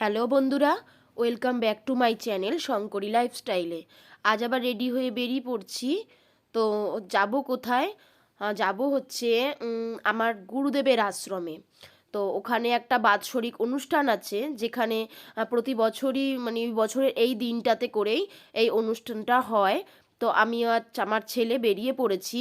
Hello বন্ধুরা, welcome back to my channel Shankari লাইফস্টাইলে। আজ আবার রেডি হয়ে বেরিয়ে পড়ছি। তো যাব কোথায়? যাব হচ্ছে আমার গুরুদেবের আশ্রমে। তো ওখানে একটা বাৎসরিক অনুষ্ঠান আছে, যেখানে প্রতি বছরই মানে বছরের এই দিনটাতে করেই এই অনুষ্ঠানটা হয়। তো আমি আজ আমার ছেলে বেরিয়ে পড়েছি,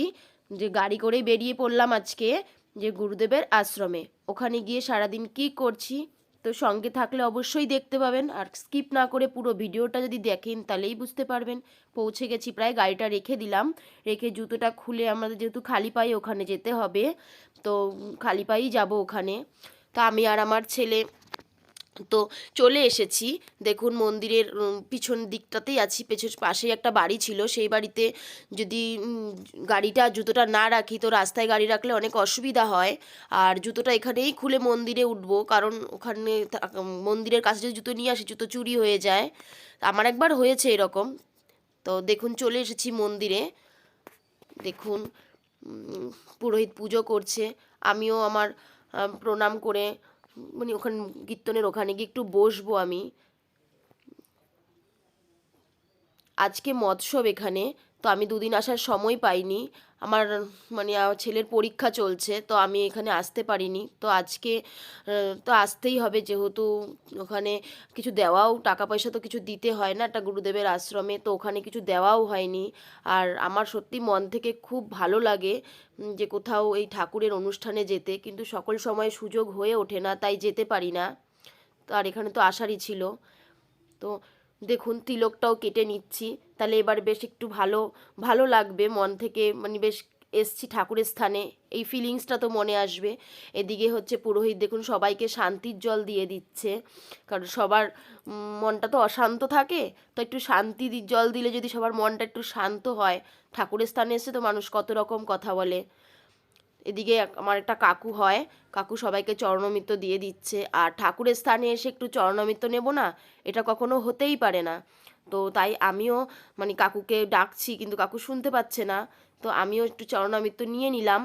যে গাড়ি করেই বেরিয়ে পড়লাম আজকে, যে গুরুদেবের আশ্রমে। ওখানে গিয়ে সারাদিন কি করছি? তো সঙ্গে থাকলে অবশ্যই দেখতে পাবেন। আর স্কিপ না করে পুরো ভিডিওটা যদি দেখেন, তাহলেই বুঝতে পারবেন। পৌঁছে গেছি প্রায়, গাড়িটা রেখে দিলাম। রেখে জুতোটা খুলে আমাদের যেহেতু খালি পায়ে ওখানে যেতে হবে, তো খালি পায়েই যাব ওখানে। তা আমি আর আমার ছেলে তো চলে এসেছি। দেখুন মন্দিরের পিছন দিকটাতেই আছি। পেছন পাশেই একটা বাড়ি ছিল। সেই বাড়িতে যদি গাড়িটা, জুতোটা না রাখি তো রাস্তায় গাড়ি রাখলে অনেক অসুবিধা হয়। আর জুতোটা এখানেই খুলে মন্দিরে উঠবো। কারণ ওখানে মন্দিরের কাছে যদি জুতো নিয়ে আসি, জুতো চুরি হয়ে যায়। আমার একবার হয়েছে এরকম। তো দেখুন, চলে এসেছি মন্দিরে। দেখুন পুরোহিত পুজো করছে। আমিও আমার প্রণাম করে মানে ওখানে কীর্তনের ওখানে গিয়ে একটু বসবো আমি। আজকে মৎসব এখানে। তো আমি দুদিন আসার সময় পাইনি। আমার মানে ছেলের পরীক্ষা চলছে, তো আমি এখানে আসতে পারিনি। তো আজকে তো আসতেই হবে যেহেতু ওখানে কিছু দেওয়াও টাকা পয়সা তো কিছু দিতে হয় না একটা গুরুদেবের আশ্রমে, তো ওখানে কিছু দেওয়াও হয়নি। আর আমার সত্যি মন থেকে খুব ভালো লাগে যে কোথাও এই ঠাকুরের অনুষ্ঠানে যেতে, কিন্তু সকল সময় সুযোগ হয়ে ওঠে না, তাই যেতে পারি না। তো আর এখানে তো আসারই ছিল। তো দেখুন, তিলকটাও কেটে নিচ্ছি। তাহলে এবার বেশ একটু ভালো ভালো লাগবে। মন থেকে মানে বেশ এসছি ঠাকুরের স্থানে। এই ফিলিংসটা তো মনে আসবে। এদিকে হচ্ছে পুরোহিত দেখুন সবাইকে শান্তির জল দিয়ে দিচ্ছে। কারণ সবার মনটা তো অশান্ত থাকে। তো একটু শান্তি জল দিলে যদি সবার মনটা একটু শান্ত হয়, ঠাকুরের স্থানে এসে তো মানুষ কত রকম কথা বলে। এদিকে আমার একটা কাকু হয়। কাকু সবাইকে চরণমিত্র দিয়ে দিচ্ছে। আর ঠাকুরের স্থানে এসে একটু চরণমিত্র নেব না, এটা কখনো হতেই পারে না। তো তাই আমিও মানে কাকুকে ডাকছি কিন্তু কাকু শুনতে পাচ্ছে না। তো আমিও একটু চরণামিত্র নিয়ে নিলাম,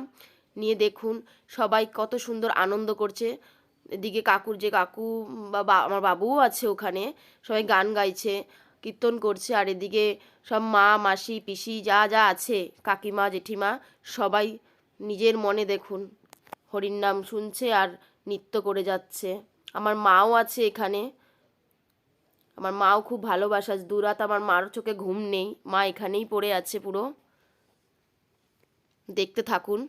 নিয়ে দেখুন সবাই কত সুন্দর আনন্দ করছে। এদিকে কাকুর যে কাকু বা, আমার বাবুও আছে ওখানে, সবাই গান গাইছে, কীর্তন করছে। আর এদিকে সব মা, মাসি, পিসি যা যা আছে, কাকিমা, জেঠিমা, সবাই নিজের মনে দেখুন, হরির নাম শুনছে আর নৃত্য করে যাচ্ছে। আমার মাও আছে এখানে আমার মাও খুব ভালোবাসা দু দুরাত আমার মার চোখে ঘুম নেই। মা এখানেই পড়ে আছে পুরো। দেখতে থাকুন।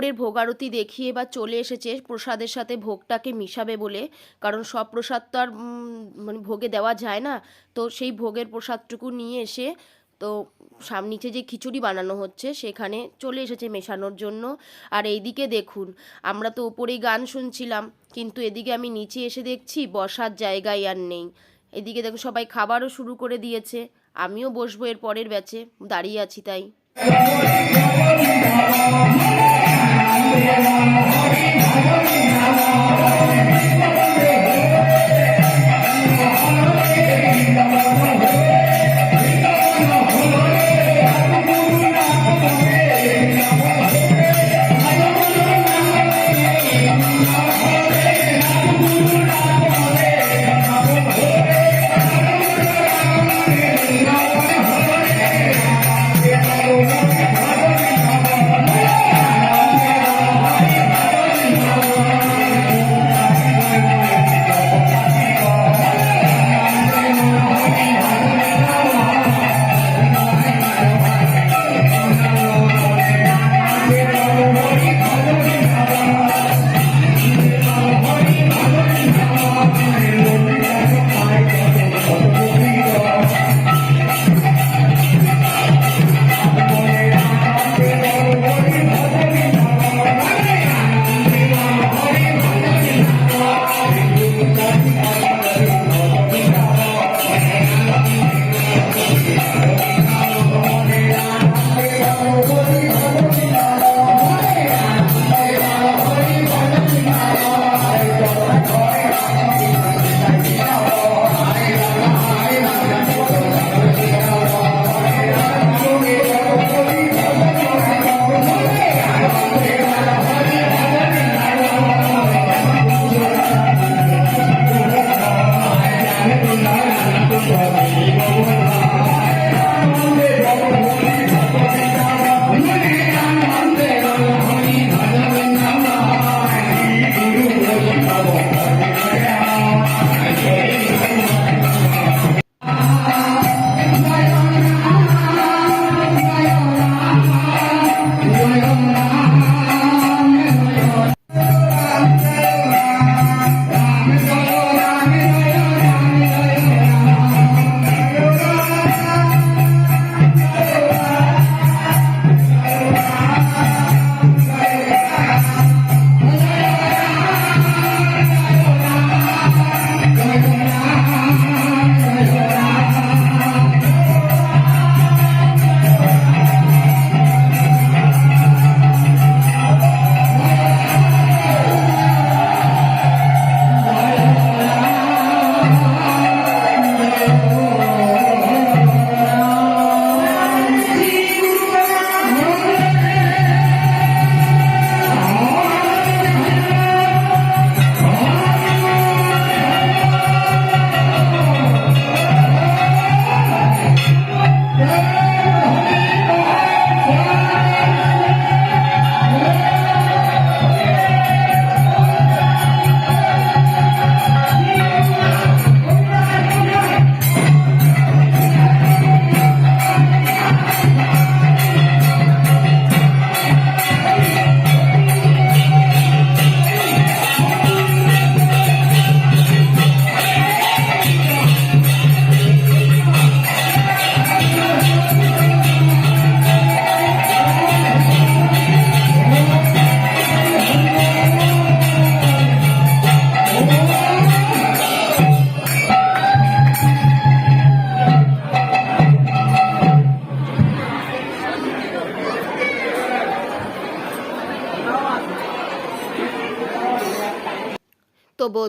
উপরের ভোগারতি দেখিয়ে বা চলে এসেছে, প্রসাদের সাথে ভোগটাকে মিশাবে বলে। কারণ সব প্রসাদ তো আর মানে ভোগে দেওয়া যায় না। তো সেই ভোগের প্রসাদটুকু নিয়ে এসে, তো সাম, নিচে যে খিচুড়ি বানানো হচ্ছে, সেখানে চলে এসেছে মেশানোর জন্য। আর এইদিকে দেখুন, আমরা তো উপরেই গান শুনছিলাম, কিন্তু এদিকে আমি নিচে এসে দেখছি বসার জায়গায় আর নেই। এদিকে দেখো সবাই খাবারও শুরু করে দিয়েছে। আমিও বসবো এর পরের ব্যাচে, দাঁড়িয়ে আছি তাই।「どういうこと?」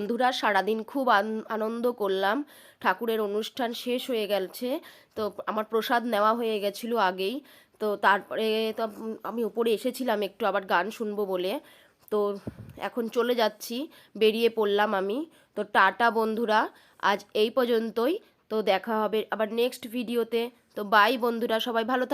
বন্ধুরা, সারাদিন খুব আন- আনন্দ করলাম। ঠাকুরের অনুষ্ঠান শেষ হয়ে গেছে তো আমার প্রসাদ নেওয়া হয়ে গেছিল আগেই। তো তারপরে তো আমি উপরে এসেছিলাম একটু, আবার গান শুনব বলে। তো এখন চলে যাচ্ছি, বেরিয়ে পড়লাম আমি। তো টাটা বন্ধুরা, আজ এই পর্যন্তই। তো দেখা হবে আবার নেক্সট ভিডিওতে তো। বাই বন্ধুরা, সবাই ভালো